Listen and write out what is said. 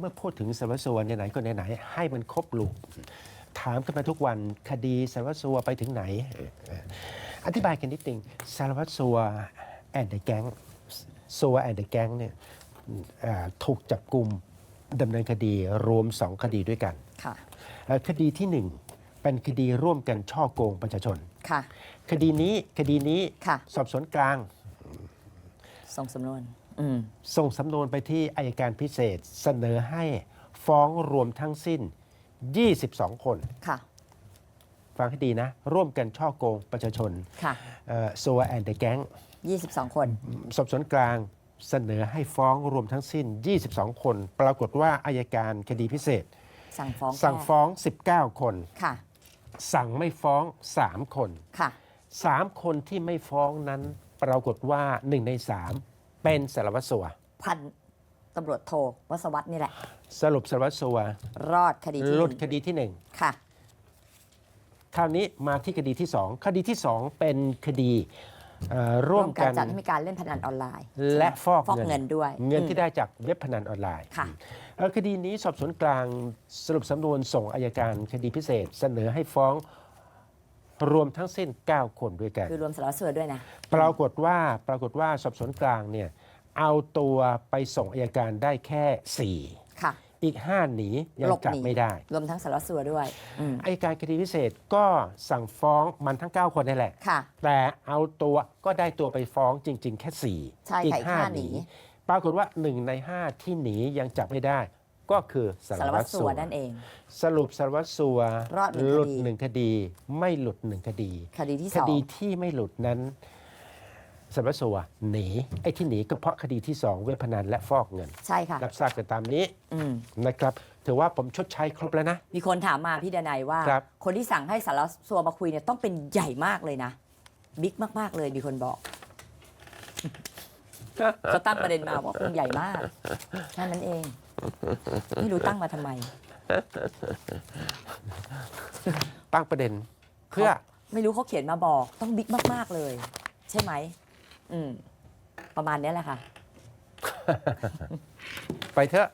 เมื่อพูดถึงสารวัตรสัวไหนๆก็ไหนๆให้มันครบลูกถามกันมาทุกวันคดีสารวัตรสัวไปถึงไหนเอ่อเอ่ออธิบายกันนิดนึงสารวัตรสัวแอนเดอะแก๊งสัวแอนเดอะแก๊งเนี่ยเอ่อถูกจับกลุ่มดำเนินคดีรวมสองคดีด้วยกันค่ะเอ่อคดีที่หนึ่งเป็นคดีร่วมกันช่อโกงประชาชนค่ะคดีนี้คดีนี้ค่ะสอบสวนกลางส่งสำนวนอืม ส่งสำนวนไปที่อายการพิเศษเสนอให้ฟ้องรวมทั้งสิ้น 22 คนค่ะ ฟังให้ดีนะ ร่วมกันช่อโกงประชาชนค่ะซัวแอนเดอะแก๊ง22 คนสอบสวนกลางเสนอให้ฟ้องรวมทั้งสิ้น 22 คน ปรากฏว่าอายการคดีพิเศษ สั่งฟ้องสั่งแค่ฟ้อง 19 คนค่ะ สั่งไม่ฟ้อง 3 คนค่ะ3คนที่ไม่ฟ้องนั้นปรากฏว่า 1 ใน 3 เป็นสารวัตรสัว พันตำรวจโทวสวัสด์นี่แหละ สรุปสารวัตรสัวรอดคดีที่หลุดหนึ่งคดีที่หนึ่งค่ะ คราวนี้มาที่คดีที่2คดีที่2เป็นคดีเอ่อร่ร่ววมมกักันนจัดให้มีการเล่นพนันออนไลน์และฟอกฟอกเงินด้วยเงินอืมที่ได้จากเว็บพนันออนไลน์ ค่ะ เอ่อคดีนี้สอบสวนกลางสรุปสำนวนส่งอายการคดีพิเศษ เสนอให้ฟ้อง รวมทั้งสิ้น 9 คนด้วยกัน คือรวมสารวัตรสัวด้วยนะ ปรากฏว่าปรากฏว่าสอบสวนกลางเนี่ยเอาตัวไปส่งอายการได้แค่ค่ะ4อีก 5 หนี ยังหลบจับหนีไม่ได้ รวมทั้งสารวัตรสัวด้วยอืมอายการคดีพิเศษก็สั่งฟ้องมันทั้ง 9 คนนี่แหละค่ะแต่เอาตัวก็ได้ตัวไปฟ้องจริง ๆ แค่4ใช่อีกค่ะอีกห้า5หหนีนี ปรากฏว่า 1 ใน 5 ที่หนียังจับไม่ได้ ก็คือสาสารรวัวัตตรรสัสัววนั่นเอง สรุปสารวัตรสัวรอดหนึ่งหลุดคดีหนึ่งคดี ไม่หลุดหนึ่งคดี คดีที่คสองดีที่ไม่หลุดนั้นสารวัตรสัวหนีไอ้ที่หนีก็เพราะคดีที่2เว็บพนันและฟอกเงิน ใช่ค่ะ รับทราบกันตามนี้อืมนะครับถือว่าผมชดใช้ครบแล้วนะ มีคนถามมาพี่ดนัยว่าครับคนที่สั่งให้สารวัตรสัวมาคุยเนี่ยต้องเป็นใหญ่มากเลยนะบิ๊กมากๆเลยมีคนบอกเขาตั้งประเด็นมาว่าคงใหญ่มากแค่นั้นเอง ไม่รู้ตั้งมาทำไม ตั้งประเด็น เพื่อไม่รู้เขาเขียนมาบอกต้องบิ๊กมาก ๆ เลย ใช่ไหม อืม ประมาณเนี้ยแหละค่ะ ไปเถอะ